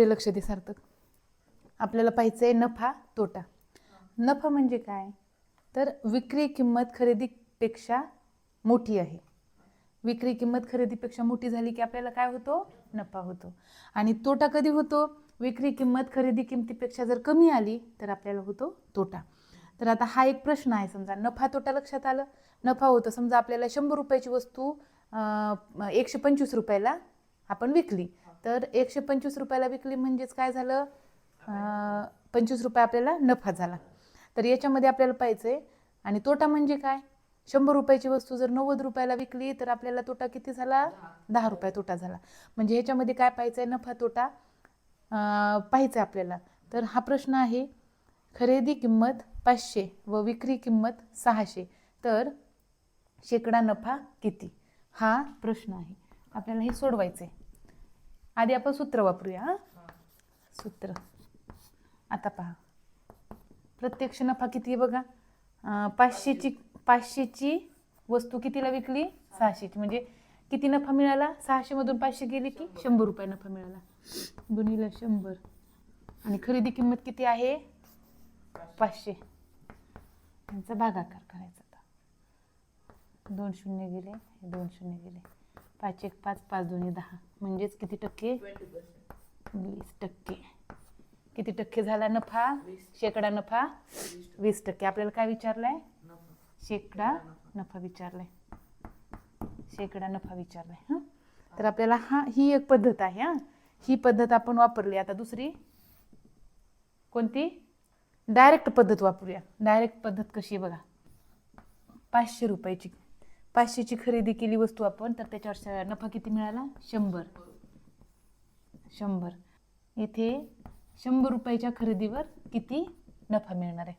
ते लक्ष दे सार्थक. आपल्याला पाहिजे आहे नफा तोटा. नफा म्हणजे काय? तर विक्री किंमत खरेदीपेक्षा मोठी आहे. विक्री किंमत खरेदीपेक्षा मोठी झाली की आपल्याला काय होतो? नफा होतो. आणि तोटा कधी होतो? विक्री किंमत खरेदी किमतीपेक्षा जर कमी आली तर आपल्याला होतो तोटा. तर आता हा एक प्रश्न आहे समजा. नफा तोटा लक्षात आलं? नफा होतं. समजा आपल्याला शंभर रुपयाची वस्तू एकशे पंचवीस रुपयाला आपण विकली. तर एकशे पंचवीस रुपयाला विकली म्हणजेच काय झालं? पंचवीस रुपये आपल्याला नफा झाला. तर याच्यामध्ये आपल्याला पाहिजे आणि तोटा म्हणजे काय? शंभर रुपयाची वस्तू जर नव्वद रुपयाला विकली तर आपल्याला तोटा किती झाला? दहा रुपये तोटा झाला. म्हणजे ह्याच्यामध्ये काय पाहिजे नफा तोटा आहे आपल्याला. तर हा प्रश्न आहे खरेदी किंमत पाचशे व विक्री किंमत सहाशे. तर शेकडा नफा किती? हा प्रश्न आहे. आपल्याला हे सोडवायचं आहे आधी आपण सूत्र वापरूया हां? सूत्र. आता पहा. प्रत्यक्ष नफा किती आहे बघा? पाचशेची पाचशेची वस्तू कितीला विकली? सहाशेची. म्हणजे किती नफा मिळाला? सहाशेमधून पाचशे गेले की शंभर रुपये नफा मिळाला. गुणीला शंभर. आणि खरेदी किंमत किती आहे? पाचशे. यांचा भागाकार करायचा आता. दोन शून्य गेले दोन शून्य गेले. पाच एक पाच पाच दोन्ही दहा. म्हणजेच किती टक्के? वीस टक्के. किती टक्के झाला नफा? शेकडा नफा? वीस टक्के. आपल्याला काय विचारलाय? शेकडा नफा विचारलाय. शेकडा नफा विचारलाय हां? तर आपल्याला हा ही एक पद्धत आहे हां? ही पद्धत आपण वापरली. आता दुसरी? कोणती? डायरेक्ट पद्धत वापरूया. डायरेक्ट पद्धत कशी बघा. पाचशे रुपयाची. पाचशेची खरेदी केली वस्तू आपण तर त्याच्यावर नफा किती मिळाला? शंभर. शंभर. येथे शंभर रुपयाच्या खरेदीवर किती नफा मिळणार आहे?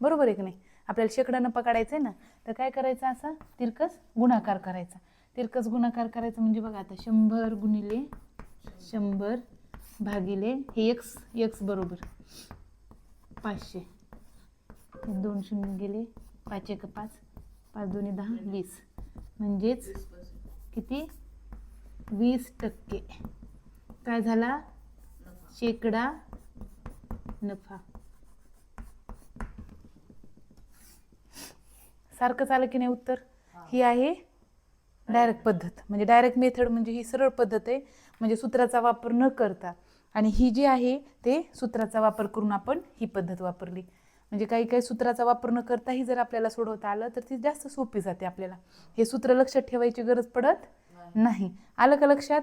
बरोबर आहे की नाही? आपल्याला शेकडा नफा काढायचा आहे ना तर काय करायचं असा? तिरकस गुणाकार करायचा. तिरकस गुणाकार करायचा म्हणजे बघा आता शंभर गुणिले शंभर भागिले हे एक्स एक्स बरोबर पाचशे. दोन शून्य गेले पाच एक पाच. पाच दोन्ही दहा वीस. म्हणजेच किती? वीस टक्के. काय झाला? शेकडा नफा. सारखंच आलं की नाही उत्तर? ही. आहे डायरेक्ट पद्धत. म्हणजे डायरेक्ट मेथड म्हणजे ही सरळ पद्धत आहे. म्हणजे सूत्राचा वापर न करता. आणि ही जी आहे ते सूत्राचा वापर करून आपण ही पद्धत वापरली. म्हणजे काही काही सूत्राचा वापर न करताही जर आपल्याला सोडवता आलं तर ती जास्त सोपी जाते आपल्याला. हे सूत्र लक्षात ठेवायची गरज पडत नाही. आलं का लक्षात?